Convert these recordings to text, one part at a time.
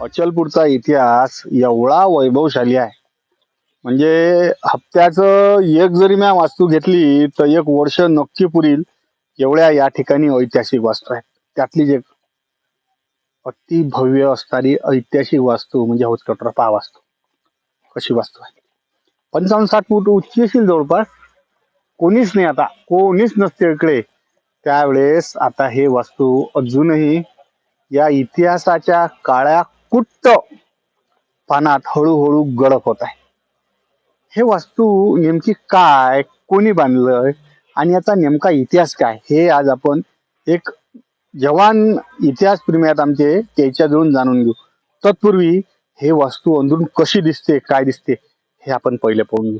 अचलपूरचा इतिहास एवढा वैभवशाली आहे. म्हणजे हप्त्याचं एक जरी म्या वास्तू घेतली तर एक वर्ष नक्की पुरील एवढ्या या ठिकाणी ऐतिहासिक वास्तू आहेत. त्यातली जे अति भव्य असणारी ऐतिहासिक वास्तू म्हणजे हौसकटरपा वास्तू. कशी वास्तू आहे? पंचावन्न साठ फूट उच्ची असेल जवळपास. कोणीच नाही आता कोणीच नसते इकडे. त्यावेळेस आता हे वास्तू अजूनही या इतिहासाच्या काळ्या कुट्ट पानात हळूहळू गडप होत आहे. हे वास्तू नेमकी काय कोणी बांधलंय आणि याचा नेमका इतिहास काय हे आज आपण एक जवान इतिहास प्रेमी आहेत आमचे त्याच्याजवळून जाणून घेऊ. तत्पूर्वी हे वास्तू अंदरून कशी दिसते काय दिसते हे आपण पहिले पाहून घेऊ.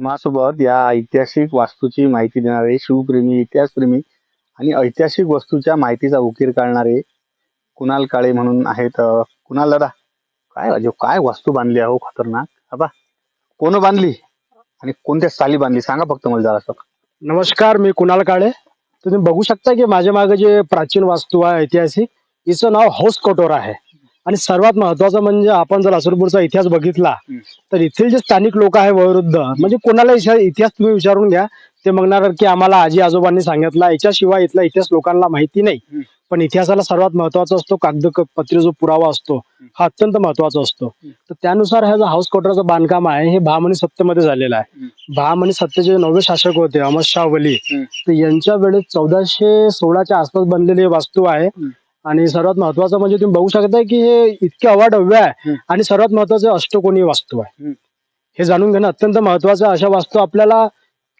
माझ्यासोबत या ऐतिहासिक वास्तूची माहिती देणारे शिवप्रेमी इतिहासप्रेमी आणि ऐतिहासिक वस्तूच्या माहितीचा उकीर काढणारे कुणाल काळे म्हणून आहेत. कुणाल दादा? काय राजू काय वास्तू बांधली आहे हो खतरनाक? बाबा कोण बांधली? आणि कोणत्या साली बांधली? सांगा फक्त मला जरा नमस्कार मी कुणाल काळे. तुम्ही बघू शकता की माझ्या मागे जे प्राचीन वास्तू आहे ऐतिहासिक हिचं नाव हाऊस कटोरा आहे. आणि सर्वात महत्वाचं म्हणजे आपण जर असरपूरचा इतिहास बघितला. तर इथले जे स्थानिक लोक आहे वयोवृद्ध म्हणजे कोणाला इतिहास तुम्ही विचारून घ्या ते म्हणणार की आम्हाला आजी आजोबांनी सांगितला याच्याशिवाय इथला इतिहास लोकांना माहिती नाही. पण इतिहासाला सर्वात महत्त्वाचा असतो कागदपत्री जो पुरावा असतो हा अत्यंत महत्त्वाचा असतो तर त्यानुसार हा जो हाऊस कटोराचं बांधकाम आहे हे बहामनी सत्तेमध्ये झालेलं आहे बहामनी सत्तेचे जे नववे शासक होते अहमद शाह वली. तर यांच्या वेळेस चौदाशे सोळाच्या आसपास बनलेली वास्तू आहे. आणि सर्वात महत्वाचं म्हणजे तुम्ही बघू शकता की हे इतके अवाढव्य आहे. आणि सर्वात महत्वाचं अष्टकोनी वास्तू आहे. हे जाणून घेणं अत्यंत महत्वाचं. अशा वास्तू आपल्याला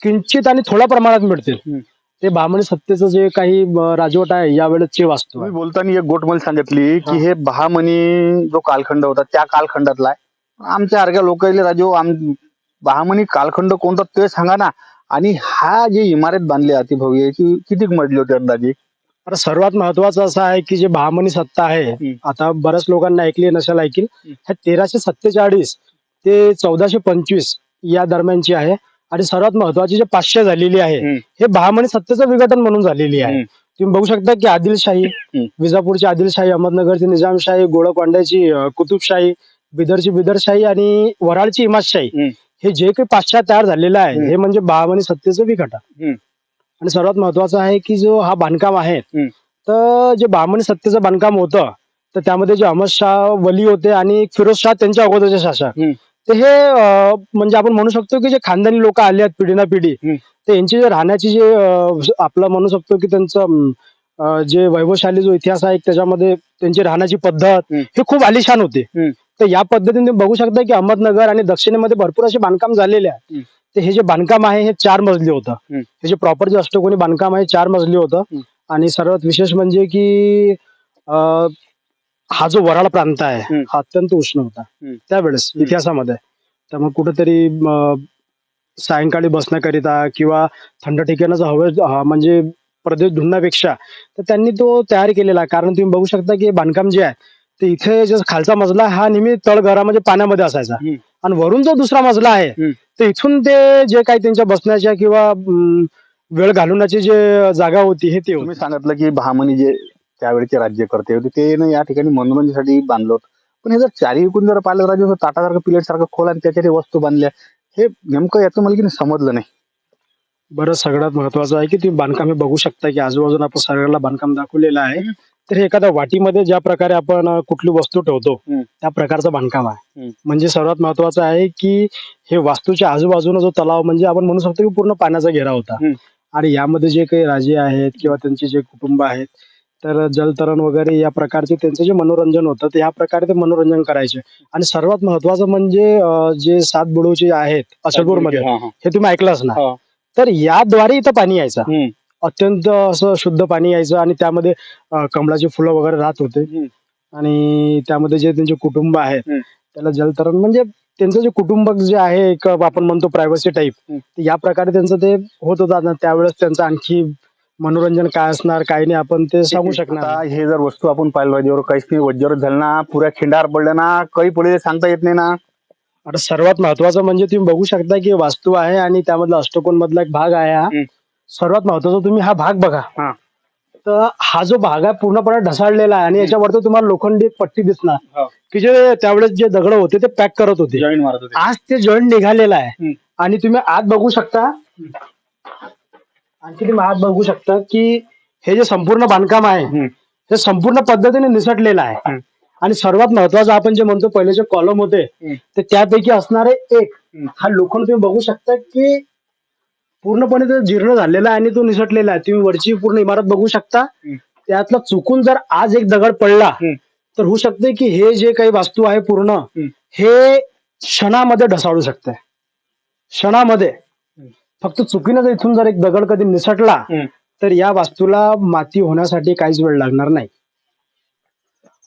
किंचित आणि थोड्या प्रमाणात मिळतील. ते बहामनी सत्तेचं जे काही राजवट आहे या वेळेची वास्तू आहे बोलताना एक गोट मला सांगितली की हा. बहामनी जो कालखंड होता त्या कालखंडातला आहे आमच्या अर्ध्या लोकांना राजू आम बहामनी कालखंड कोणता ते सांगा ना आणि हा जी इमारत बांधली अतिभव्य किती मजली होती अंदाजे आता सर्वात महत्वाचं असं आहे की जे बहामनी सत्ता आहे. आता बऱ्याच लोकांना ऐकली नसेल ऐकील. ह्या तेराशे सत्तेचाळीस ते चौदाशे पंचवीस या दरम्यानची आहे आणि सर्वात महत्वाची जे पाचशे झालेली आहे. हे बहामनी सत्तेचं विघटन म्हणून झालेली आहे. तुम्ही बघू शकता की आदिलशाही विजापूरची आदिलशाही अहमदनगरची निजामशाही गोळकोंड्याची कुतुबशाही बिदरची बिदरशाही आणि वराळची इमादशाही हम्म. हे जे काही पाश्चात तयार झालेलं आहे. हे म्हणजे बहामनी सत्तेचं विघटन. आणि सर्वात महत्वाचं आहे की जो हा बांधकाम आहे. तर जे बहामनी सत्तेचं बांधकाम होतं तर त्यामध्ये जे अहमद शाह वली होते आणि फिरोज शाह त्यांच्या अगोदरचे शासक. तर हे म्हणजे आपण म्हणू शकतो की जे खानदानी लोक आले आहेत पिढी ना पिढी. तर यांची जे राहण्याची जे आपलं म्हणू शकतो की त्यांचं जे वैभवशाली जो इतिहास आहे त्याच्यामध्ये त्यांची राहण्याची पद्धत. हे खूप आलिशान होते. तर या पद्धतीने बघू शकता की अहमदनगर आणि दक्षिणेमध्ये भरपूर असे बांधकाम झालेले आहे. तर हे जे बांधकाम आहे हे चार मजली होतं. हे जे प्रॉपर जे अष्टकोनी बांधकाम आहे चार मजली होतं. आणि सर्वात विशेष म्हणजे की हा जो वराळ प्रांत आहे. हा अत्यंत उष्ण होता. त्यावेळेस. इतिहासामध्ये त्यामुळे कुठेतरी सायंकाळी बसण्याकरिता किंवा थंड ठिकाणाचा हवे म्हणजे प्रदेश ढूंढण्यापेक्षा तर त्यांनी तो तयार केलेला कारण तुम्ही बघू शकता की बांधकाम जे आहे ते इथे जो खालचा मजला हा नेहमी तळघरा म्हणजे पाण्यामध्ये असायचा. आणि वरून जो दुसरा मजला आहे. तर इथून ते जे काही त्यांच्या बसण्याच्या किंवा वेळ घालवण्याची जे जागा होती हे ते तुम्ही होती. सांगितलं की बहामनी जे त्यावेळेचे राज्यकर्ते होते ते ना या ठिकाणी मनोरंजनासाठी बांधलं होतं. पण हे जर चारी विकून जर पाहिलं तर राज्य ताटासारखं प्लेट सारखं खोल आणि त्याच्या ते वस्तू बांधल्या हे नेमकं याचं मला की नाही समजलं नाही. बरं सगळ्यात महत्वाचं आहे की तुम्ही बांधकाम हे बघू शकता की आजूबाजूला आपण सगळ्याला बांधकाम दाखवलेलं आहे. तर हे एखाद्या वाटीमध्ये ज्या प्रकारे आपण कुठली वस्तू ठेवतो. त्या प्रकारचं बांधकाम आहे. म्हणजे सर्वात महत्वाचं आहे की हे वास्तूच्या आजूबाजूला जो तलाव म्हणजे आपण म्हणू शकतो की पूर्ण पाण्याचा घेरा होता. आणि यामध्ये जे काही राजे आहेत किंवा त्यांचे जे कुटुंब आहेत तर जलतरण वगैरे या प्रकारचे त्यांचं जे मनोरंजन होतं ते या प्रकारे ते मनोरंजन करायचे आणि सर्वात महत्वाचं म्हणजे जे सात बुडवचे आहेत अचलपूरमध्ये हा, तुम्ही ऐकलंच ना हा. तर याद्वारे इथं पाणी यायचं. अत्यंत असं शुद्ध पाणी यायचं आणि त्यामध्ये अं, कमळाची फुलं वगैरे राहत होते हम्म. आणि त्यामध्ये जे त्यांचे कुटुंब हम्म. त्याला जलतरण म्हणजे त्यांचं जे कुटुंब जे आहे एक आपण म्हणतो प्रायव्हसी टाईप हम्म. या प्रकारे त्यांचं ते होत होतं आणि त्यावेळेस त्यांचं आणखी मनोरंजन काय असणार काय नाही आपण ते सांगू शकणार आता नाही. हे जर वस्तू आपण पाहिलं राज्यावर काहीच नाही वज्जर झालं ना पुऱ्या खिंडार पडल्या ना काही पुढे सांगता येत नाही ना आता सर्वात महत्वाचं म्हणजे तुम्ही बघू शकता की वास्तू आहे आणि त्यामधला अष्टकोन मधला एक भाग आहे हा हम्म. सर्वात महत्त्वाचा तुम्ही हा भाग बघा हा. तर हा जो भाग आहे पूर्णपणे ढसाळलेला आहे आणि याच्यावरती तुम्हाला लोखंडी एक पट्टी दिसणार हो. की जे त्यावेळेस जे दगड होते ते पॅक करत होते जॉईन मारत होते आज ते जॉईंट निघालेलं आहे. आणि तुम्ही आत बघू शकता आणखी तुम्ही आत बघू शकता की हे जे संपूर्ण बांधकाम आहे. हे संपूर्ण पद्धतीने निसटलेलं आहे. आणि सर्वात महत्वाचं आपण जे म्हणतो पहिले जे कॉलम होते. ते त्यापैकी असणारे एक. हा लोखंड तुम्ही बघू शकता की पूर्णपणे तो जीर्ण झालेला आहे आणि तो निसटलेला आहे तुम्ही वरची पूर्ण इमारत बघू शकता. त्यातला चुकून जर आज एक दगड पडला. तर होऊ शकते की हे जे काही वास्तू आहे पूर्ण. हे क्षणामध्ये ढसाळू शकते क्षणामध्ये फक्त चुकीनं जर इथून जर एक दगड कधी निसटला. तर या वास्तूला माती होण्यासाठी काहीच वेळ लागणार नाही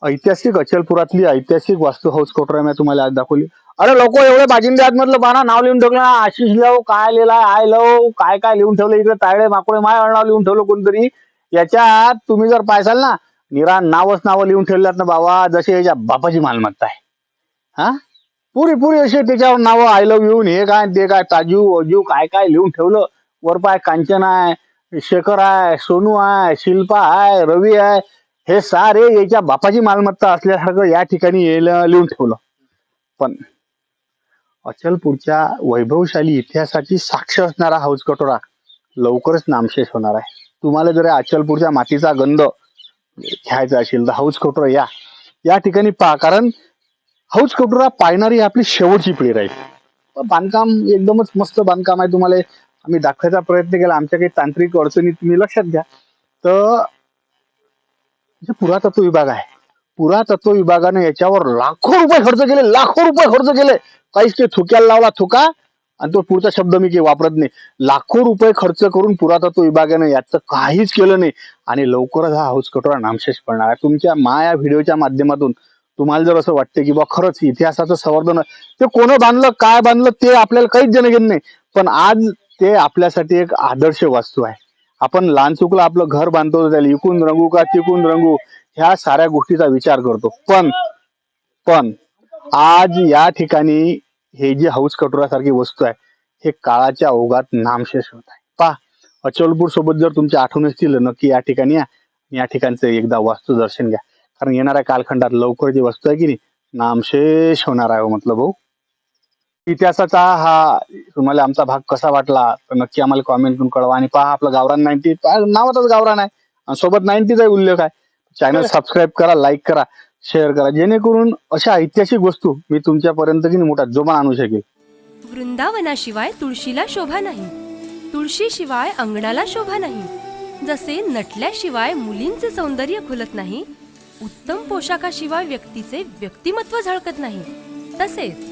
ऐतिहासिक अचलपुरातली ऐतिहासिक वास्तू हाऊस कोटरा मी तुम्हाला आज दाखवली. अरे लोक एवढे बाजिंदे मधलं बाना नाव लिहून ठेवलं ना आशिष लव काय लिहिला आय लव काय काय लिहून ठेवलं इकडे तायडे माकुळे माय नाव लिहून ठेवलं कोणतरी. याच्यात तुम्ही जर पायसाल ना निरा नावच नावं लिहून ठेवल्यात ना बाबा जसे याच्या बापाची मालमत्ता आहे. हा? पुरी पुरी असे त्याच्यावर नावं आय लव्ह येऊन हे काय ते काय ताजू अजू काय काय लिहून ठेवलं. वर पाय कांचन आहे शेखर आहे सोनू आहे शिल्पा आहे रवी आहे हे सारे याच्या बापाची मालमत्ता असल्यासारखं या ठिकाणी यायला लिहून ठेवलं. पण अचलपूरच्या वैभवशाली इतिहासाची साक्ष असणारा हौज कटोरा लवकरच नामशेष होणार आहे. तुम्हाला जर अचलपूरच्या मातीचा गंध घ्यायचा असेल तर हौज कटोरा या. या ठिकाणी पहा कारण हौज कटोरा पाहणारी आपली शेवटची पिढी राहील बांधकाम एकदमच मस्त बांधकाम आहे तुम्हाला. आम्ही दाखवायचा प्रयत्न केला. आमच्या काही तांत्रिक अडचणी तुम्ही लक्षात घ्या. तर जे पुरातत्व विभाग आहे. पुरातत्व विभागाने याच्यावर लाखो रुपये खर्च केले लाखो रुपये खर्च केले. काहीच ते थुक्याला लावला थुका आणि तो पुढचा शब्द मी काही वापरत नाही. लाखो रुपये खर्च करून पुरातत्व विभागाने याचं काहीच केलं नाही. आणि लवकरच हा हाऊस कटोरा नामशेष पडणार आहे. तुमच्या माया व्हिडिओच्या माध्यमातून तुम्हाला जर असं वाटतं की बा खरंच इतिहासाचं संवर्धन ते कोण बांधलं काय बांधलं ते आपल्याला काहीच जनगेन नाही. पण आज ते आपल्यासाठी एक आदर्श वास्तू आहे. आपण लहान चुकलं आपलं घर बांधतो त्याला इकून रंगू का तिकून रंगू ह्या साऱ्या गोष्टीचा विचार करतो. पण पण आज या ठिकाणी हे जे हाऊस कटोरासारखी वस्तू आहे हे काळाच्या ओघात नामशेष होत आहे. पहा अचलपूर सोबत जर तुमच्या आठवण असतील नक्की या ठिकाणी या. या ठिकाणचं एकदा वास्तू दर्शन घ्या. कारण येणाऱ्या कालखंडात लवकर जी वस्तू आहे की नाही नामशेष होणार आहे हो, म्हटलं हो. भाऊ इतिहासाचा हा तुम्हाला आमचा भाग कसा वाटला तर नक्की आम्हाला कॉमेंट करून कळवा आणि पहा आपलं गावरान नाईन्टी नावातच गावरान आहे. आणि सोबत नाईन्टीचा उल्लेख आहे. चॅनल सबस्क्राईब करा लाईक करा शेअर करा. जेणेकरून अशा ऐतिहासिक वस्तू मी तुमच्यापर्यंत की मोठा जोमा आणू शकेल. वृंदावनाशिवाय तुळशीला शोभा नाही. तुळशीशिवाय अंगणाला शोभा नाही. जसे नटल्याशिवाय मुलींचे सौंदर्य खुलत नाही उत्तम पोशाखाशिवाय व्यक्तीचे व्यक्तिमत्व झळकत नाही तसेच